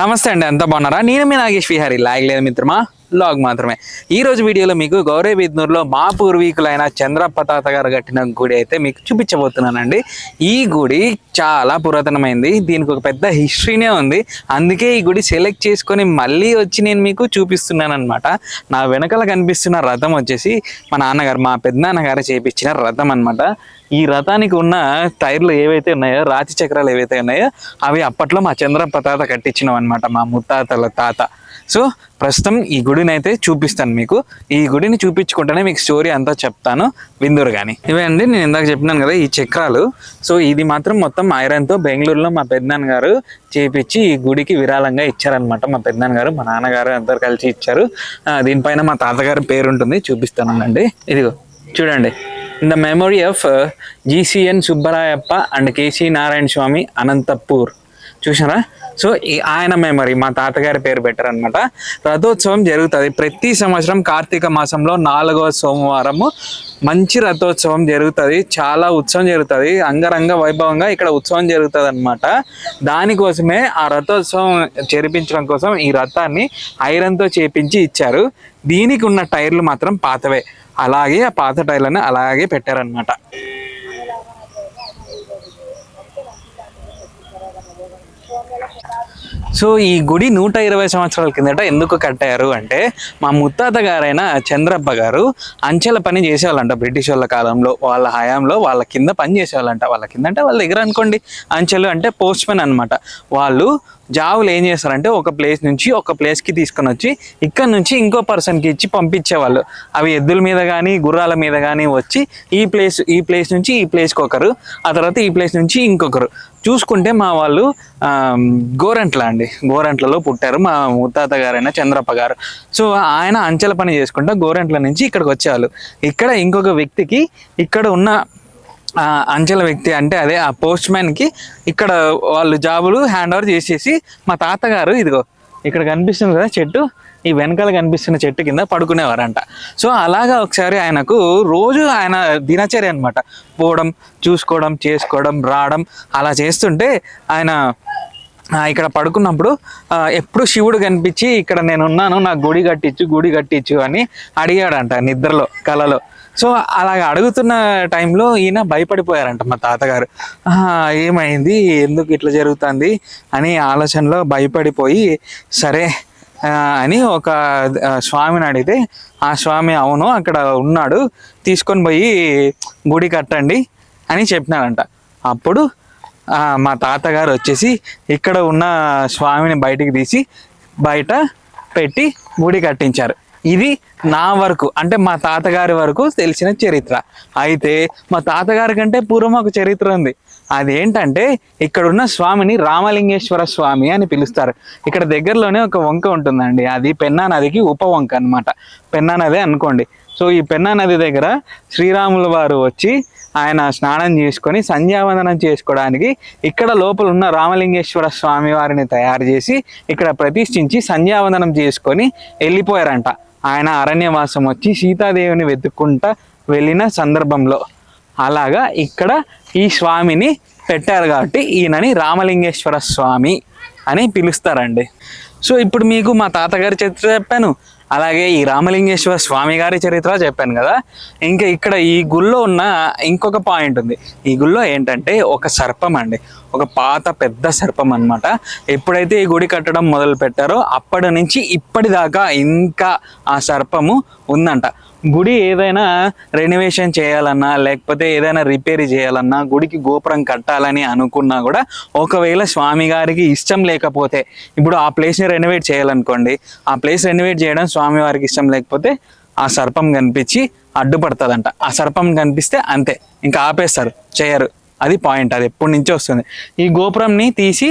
నమస్తే అండి ఎంత బాగున్నారా? నేను మీ నాగేష్ విహారీ లాగలేదు మిత్రమా? లాగ్ మాత్రమే. ఈ రోజు వీడియోలో మీకు గౌరవబిద్నూరులో మా పూర్వీకులైన చంద్రప్ప తాత గారు కట్టిన గుడి అయితే మీకు చూపించబోతున్నానండి. ఈ గుడి చాలా పురాతనమైంది. దీనికి ఒక పెద్ద హిస్టరీనే ఉంది. అందుకే ఈ గుడి సెలెక్ట్ చేసుకొని మళ్ళీ వచ్చి నేను మీకు చూపిస్తున్నాను అనమాట నా వెనకాల కనిపిస్తున్న రథం వచ్చేసి మా నాన్నగారు మా పెద్దనాన్నగారు చేపించిన రథం అనమాట ఈ రథానికి ఉన్న టైర్లు ఏవైతే ఉన్నాయో రాతి చక్రాలు ఏవైతే ఉన్నాయో అవి అప్పట్లో మా చంద్రప్ప తాత కట్టించినవి అనమాట మా ముత్తాతల తాత. సో ప్రస్తుతం ఈ గుడిని అయితే చూపిస్తాను మీకు. ఈ గుడిని చూపించుకుంటేనే మీకు స్టోరీ అంతా చెప్తాను. విందురు కానీ ఇవే అండి నేను ఇందాక చెప్పినాను కదా ఈ చక్రాలు. సో ఇది మాత్రం మొత్తం ఐరన్తో బెంగళూరులో మా పెద్దనాన్న గారు చేపించి ఈ గుడికి విరాళంగా ఇచ్చారనమాట మా పెద్దనాన్న గారు మా నాన్నగారు అందరు కలిసి ఇచ్చారు. దీనిపైన మా తాతగారి పేరు ఉంటుంది చూపిస్తానండి ఇదిగో చూడండి. In the memory of GCN Subbarayappa and KC Narayana Swamy Anantapur చూసారా సో ఈ ఆయన మెమరీ మా తాతగారి పేరు పెట్టారనమాట రథోత్సవం జరుగుతుంది. ప్రతి సంవత్సరం కార్తీక మాసంలో నాలుగవ సోమవారము మంచి రథోత్సవం జరుగుతుంది. చాలా ఉత్సవం జరుగుతుంది. అంగరంగ వైభవంగా ఇక్కడ ఉత్సవం జరుగుతుంది అనమాట దానికోసమే ఆ రథోత్సవం చేర్పించడం కోసం ఈ రథాన్ని ఐరన్తో చేపించి ఇచ్చారు. దీనికి ఉన్న టైర్లు మాత్రం పాతవే. అలాగే ఆ పాత టైర్లను అలాగే పెట్టారనమాట సో ఈ గుడి నూట ఇరవై సంవత్సరాల కిందట ఎందుకు కట్టారు అంటే మా ముత్తాత గారైన చంద్రప్ప గారు అంచెల పని చేసేవాళ్ళంట. బ్రిటిష్ వాళ్ళ కాలంలో వాళ్ళ హయాంలో వాళ్ళ కింద పని చేసేవాళ్ళంట. వాళ్ళ కింద అంటే వాళ్ళ దగ్గర అనుకోండి అంచెలు అంటే పోస్ట్మెన్ అనమాట వాళ్ళు జావులు ఏం చేస్తారంటే ఒక ప్లేస్ నుంచి ఒక ప్లేస్కి తీసుకొని వచ్చి ఇక్కడ నుంచి ఇంకో పర్సన్కి ఇచ్చి పంపించేవాళ్ళు. అవి ఎద్దుల మీద కానీ గుర్రాల మీద కానీ వచ్చి ఈ ప్లేస్ ఈ ప్లేస్ నుంచి ఈ ప్లేస్కి ఒకరు ఆ తర్వాత ఈ ప్లేస్ నుంచి ఇంకొకరు. చూసుకుంటే మా వాళ్ళు గోరంట్ల అండి. గోరంట్లలో పుట్టారు. మా ముత్తాత గారైన చంద్రప్ప గారు. సో ఆయన అంచెల పని చేసుకుంటా గోరంట్ల నుంచి ఇక్కడికి వచ్చేవాళ్ళు. ఇక్కడ ఇంకొక వ్యక్తికి ఇక్కడ ఉన్న అంచెల వ్యక్తి అంటే అదే ఆ పోస్ట్ మ్యాన్కి ఇక్కడ వాళ్ళు జాబులు హ్యాండ్ ఓవర్ చేసేసి మా తాతగారు ఇదిగో ఇక్కడ కనిపిస్తుంది కదా చెట్టు ఈ వెనకాల కనిపిస్తున్న చెట్టు కింద పడుకునేవారంట. సో అలాగా ఒకసారి ఆయనకు రోజు ఆయన దినచర్య అనమాట పోవడం చూసుకోవడం చేసుకోవడం రావడం అలా చేస్తుంటే ఆయన ఇక్కడ పడుకున్నప్పుడు ఎప్పుడు శివుడు కనిపించి ఇక్కడ నేను ఉన్నాను నాకు గుడి కట్టించు గుడి కట్టించు అని అడిగాడంట నిద్రలో కలలో. సో అలాగ అడుగుతున్న టైంలో ఈయన భయపడిపోయారంట మా తాతగారు. ఏమైంది? ఎందుకు ఇట్లా జరుగుతుంది? అని ఆలోచనలో భయపడిపోయి సరే అని ఒక స్వామిని అడిగితే ఆ స్వామి అవును అక్కడ ఉన్నాడు తీసుకొని పోయి గుడి కట్టండి అని చెప్పినారంట. అప్పుడు మా తాతగారు వచ్చేసి ఇక్కడ ఉన్న స్వామిని బయటికి తీసి బయట పెట్టి గుడి కట్టించారు. ఇది నా వరకు అంటే మా తాతగారి వరకు తెలిసిన చరిత్ర. అయితే మా తాతగారి కంటే పూర్వం ఒక చరిత్ర ఉంది. అదేంటంటే ఇక్కడున్న స్వామిని రామలింగేశ్వర స్వామి అని పిలుస్తారు. ఇక్కడ దగ్గరలోనే ఒక వంక ఉంటుందండి. అది పెన్నా నదికి ఉప వంక అనమాట పెన్నా నది అనుకోండి. సో ఈ పెన్నా నది దగ్గర శ్రీరాముల వారు వచ్చి ఆయన స్నానం చేసుకొని సంధ్యావందనం చేసుకోవడానికి ఇక్కడ లోపల ఉన్న రామలింగేశ్వర స్వామి వారిని తయారు చేసి ఇక్కడ ప్రతిష్ఠించి సంధ్యావందనం చేసుకొని వెళ్ళిపోయారంట. ఆయన అరణ్యవాసం వచ్చి సీతాదేవిని వెతుక్కుంటా వెళ్ళిన సందర్భంలో. అలాగా ఇక్కడ ఈ స్వామిని పెట్టారు కాబట్టి ఈయనని రామలింగేశ్వర స్వామి అని పిలుస్తారండి. సో ఇప్పుడు మీకు మా తాతగారి చరిత్ర చెప్పాను. అలాగే ఈ రామలింగేశ్వర స్వామి గారి చరిత్ర చెప్పాను కదా. ఇంకా ఇక్కడ ఈ గుళ్ళో ఉన్న ఇంకొక పాయింట్ ఉంది. ఈ గుళ్ళో ఏంటంటే ఒక సర్పం అండి. ఒక పాత పెద్ద సర్పం అనమాట ఎప్పుడైతే ఈ గుడి కట్టడం మొదలు పెట్టారో అప్పటి నుంచి ఇప్పటిదాకా ఇంకా ఆ సర్పము ఉందంట. గుడి ఏదైనా రెనోవేషన్ చేయాలన్నా లేకపోతే ఏదైనా రిపేర్ చేయాలన్నా గుడికి గోపురం కట్టాలని అనుకున్నా కూడా ఒకవేళ స్వామి గారికి ఇష్టం లేకపోతే ఇప్పుడు ఆ ప్లేస్ని రెనోవేట్ చేయాలనుకోండి ఆ ప్లేస్ రెనోవేట్ చేయడం స్వామి వారికి ఇష్టం లేకపోతే ఆ సర్పం కనిపించి అడ్డుపడుతుందంట. ఆ సర్పం కనిపిస్తే అంతే ఇంకా ఆపేస్తారు చేయరు. అది పాయింట్ అది ఎప్పటి నుంచో వస్తుంది. ఈ గోపురంని తీసి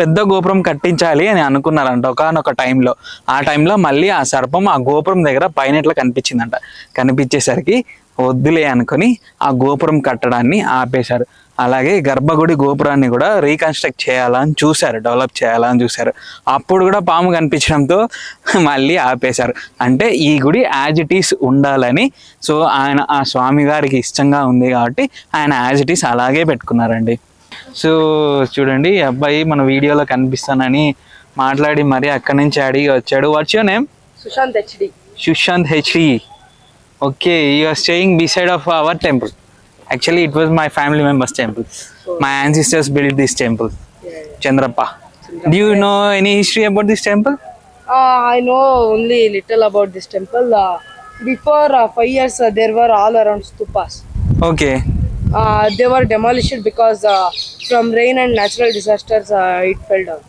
పెద్ద గోపురం కట్టించాలి అని అనుకున్నారంట ఒకనొక టైంలో. ఆ టైంలో మళ్ళీ ఆ సర్పం ఆ గోపురం దగ్గర పైన ఇట్లా కనిపించిందంట. కనిపించేసరికి వద్దులే అనుకొని ఆ గోపురం కట్టడాన్ని ఆపేశారు. అలాగే గర్భగుడి గోపురాన్ని కూడా రీకన్స్ట్రక్ట్ చేయాలని చూశారు డెవలప్ చేయాలని చూశారు. అప్పుడు కూడా పాము కనిపించడంతో మళ్ళీ ఆపేశారు. అంటే ఈ గుడి యాజ్ ఇట్ ఈస్ ఉండాలని సో ఆయన ఆ స్వామి గారికి ఇష్టంగా ఉంది కాబట్టి ఆయన యాజ్ ఇట్ ఈస్ అలాగే పెట్టుకున్నారండి. సో చూడండి ఈ అబ్బాయి మన వీడియోలో కనిపిస్తానని మాట్లాడి మరి అక్కడి నుంచి అడిగి వచ్చాడు. What's your name Sushant HD. Sushant HD. Okay you are staying beside of our temple Actually, it was my family members' temple. Oh. My ancestors built this temple, yeah, yeah. Chandrappa. Do you know any history about this temple? Uh, I know only little about this temple. Uh, before uh, five years, uh, there were all around stupas. Okay. Uh, they were demolished because uh, from rain and natural disasters, uh, it fell down.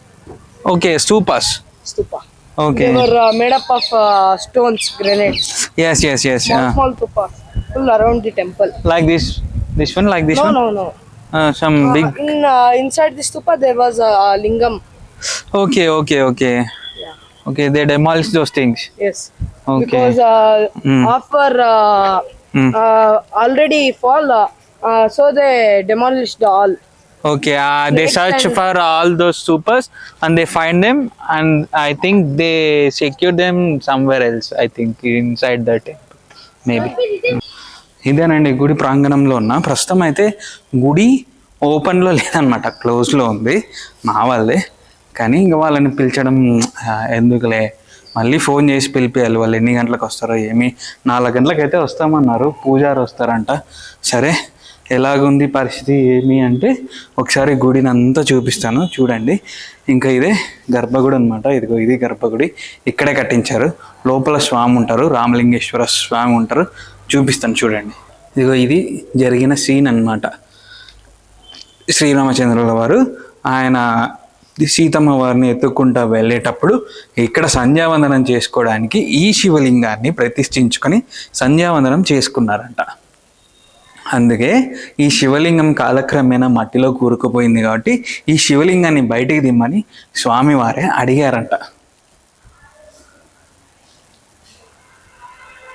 Okay, stupas. Stupa. Okay. They were uh, made up of uh, stones, granite. Yes, yes, yes. Small, yeah. small stupas, all around the temple. Like this this one like this no one no no. Uh, some Uh, big in uh, inside the stupa there was a, a lingam. Okay okay okay. Yeah. Okay they demolished those things. Yes. Okay. Because uh, Mm. after uh, Mm. uh, already fall uh, uh, so they demolished all. Okay, uh, they search for all those supers and they find them, and I think they secure them somewhere else. I think inside the temple, maybe. ఇదేనండి గుడి ప్రాంగణంలో ఉన్న. ప్రస్తుతం అయితే గుడి ఓపెన్లో లేదనమాట క్లోజ్లో ఉంది మా వాళ్ళే కానీ ఇంకా వాళ్ళని పిలిచడం ఎందుకులే? మళ్ళీ ఫోన్ చేసి పిలిపియాలి వాళ్ళు ఎన్ని గంటలకు వస్తారో ఏమి? నాలుగు గంటలకైతే వస్తామన్నారు పూజారు వస్తారంట. సరే ఎలాగుంది పరిస్థితి ఏమి అంటే ఒకసారి గుడిని అంతా చూపిస్తాను చూడండి. ఇంకా ఇదే గర్భగుడి అనమాట ఇదిగో ఇది గర్భగుడి. ఇక్కడే కట్టించారు. లోపల స్వామి ఉంటారు రామలింగేశ్వర స్వామి ఉంటారు చూపిస్తాను చూడండి. ఇదిగో ఇది జరిగిన సీన్ అన్నమాట. శ్రీరామచంద్రుల వారు ఆయన సీతమ్మ వారిని ఎత్తుక్కుంటా వెళ్ళేటప్పుడు ఇక్కడ సంధ్యావందనం చేసుకోవడానికి ఈ శివలింగాన్ని ప్రతిష్ఠించుకొని సంధ్యావందనం చేసుకున్నారంట. అందుకే ఈ శివలింగం కాలక్రమేణా మట్టిలో కూరుకుపోయింది కాబట్టి ఈ శివలింగాన్ని బయటికి దిమ్మని స్వామివారే అడిగారంట.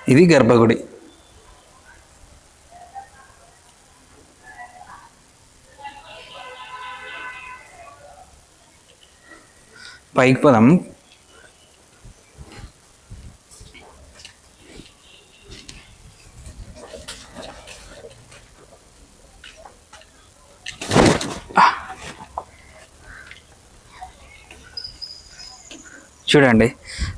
ఇది గర్భగుడి. പൈപ്പതം చూడండి.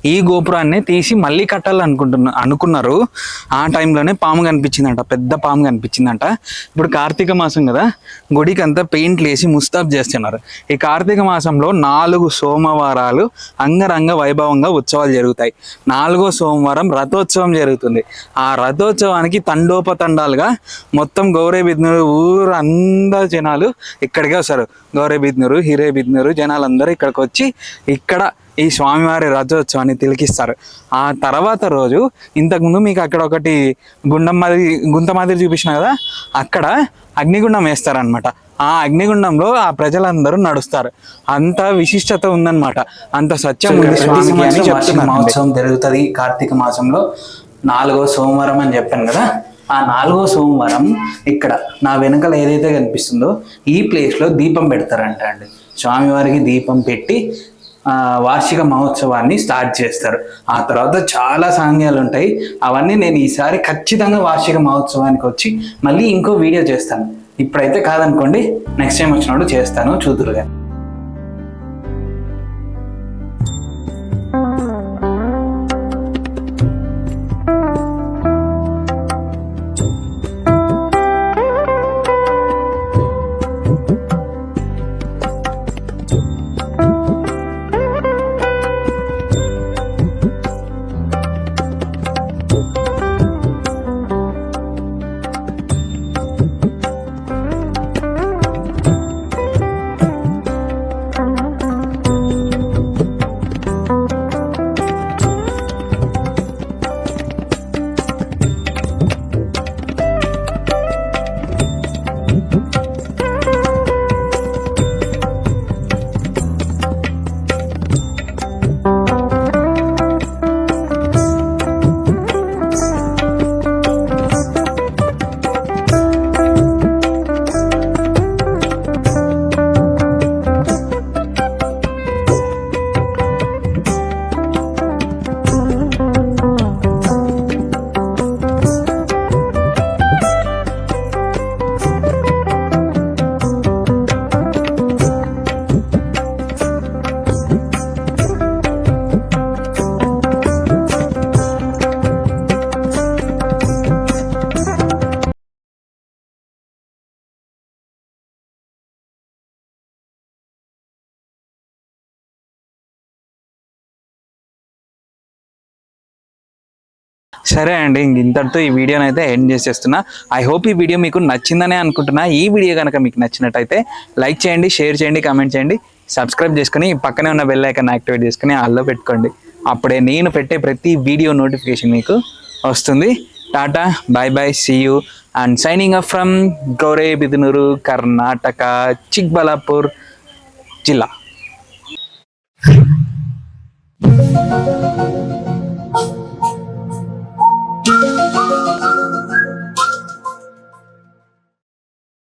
ఈ గోపురాన్ని తీసి మళ్ళీ కట్టాలనుకుంటున్నా అనుకున్నారు. ఆ టైంలోనే పాము కనిపించిందంట. పెద్ద పాము కనిపించిందంట. ఇప్పుడు కార్తీక మాసం కదా. గుడికి అంతా పెయింట్లు వేసి ముస్తాబ్ చేస్తున్నారు. ఈ కార్తీక మాసంలో నాలుగు సోమవారాలు అంగరంగ వైభవంగా ఉత్సవాలు జరుగుతాయి. నాలుగో సోమవారం రథోత్సవం జరుగుతుంది. ఆ రథోత్సవానికి తండోపతండాలుగా మొత్తం గౌరేబిద్నూరు ఊరు అందరు జనాలు ఇక్కడికే వస్తారు. గౌరేబిద్నూరు హిరేబిద్నూరు జనాలందరూ ఇక్కడికి వచ్చి ఇక్కడ ఈ స్వామివారి రథోత్సవాన్ని తిలకిస్తారు. ఆ తర్వాత రోజు ఇంతకుముందు మీకు అక్కడ ఒకటి గుండం మాదిరి గుంత మాదిరి చూపించిన కదా? అక్కడ అగ్నిగుండం వేస్తారనమాట ఆ అగ్నిగుండంలో ఆ ప్రజలందరూ నడుస్తారు. అంత విశిష్టత ఉందన్నమాట. అంత సత్యం ఉంది మహోత్సవం జరుగుతుంది. కార్తీక మాసంలో నాలుగో సోమవారం అని చెప్పాను కదా? ఆ నాలుగో సోమవారం ఇక్కడ నా వెనకాల ఏదైతే కనిపిస్తుందో ఈ ప్లేస్లో దీపం పెడతారంట అండి. స్వామివారికి దీపం పెట్టి వార్షిక మహోత్సవాన్ని స్టార్ట్ చేస్తారు. ఆ తర్వాత చాలా సాంగ్యాలు ఉంటాయి. అవన్నీ నేను ఈసారి ఖచ్చితంగా వార్షిక మహోత్సవానికి వచ్చి మళ్ళీ ఇంకో వీడియో చేస్తాను. ఇప్పుడైతే కాదనుకోండి నెక్స్ట్ టైం వచ్చినప్పుడు చేస్తాను. చూద్దురుగా. సరే అండి ఇంక ఇంతటితో ఈ వీడియోని అయితే ఎండ్ చేసేస్తున్నా. ఐ హోప్ ఈ వీడియో మీకు నచ్చిందనే అనుకుంటున్నా. ఈ వీడియో కనుక మీకు నచ్చినట్టయితే లైక్ చేయండి షేర్ చేయండి కామెంట్ చేయండి. సబ్స్క్రైబ్ చేసుకుని పక్కనే ఉన్న బెల్ ఐకాన్ యాక్టివేట్ చేసుకుని అల్లో పెట్టుకోండి. అప్పుడే నేను పెట్టే ప్రతి వీడియో నోటిఫికేషన్ మీకు వస్తుంది. Tata bye bye see you and signing up from Gauribidanur Karnataka Chikballapur జిల్లా.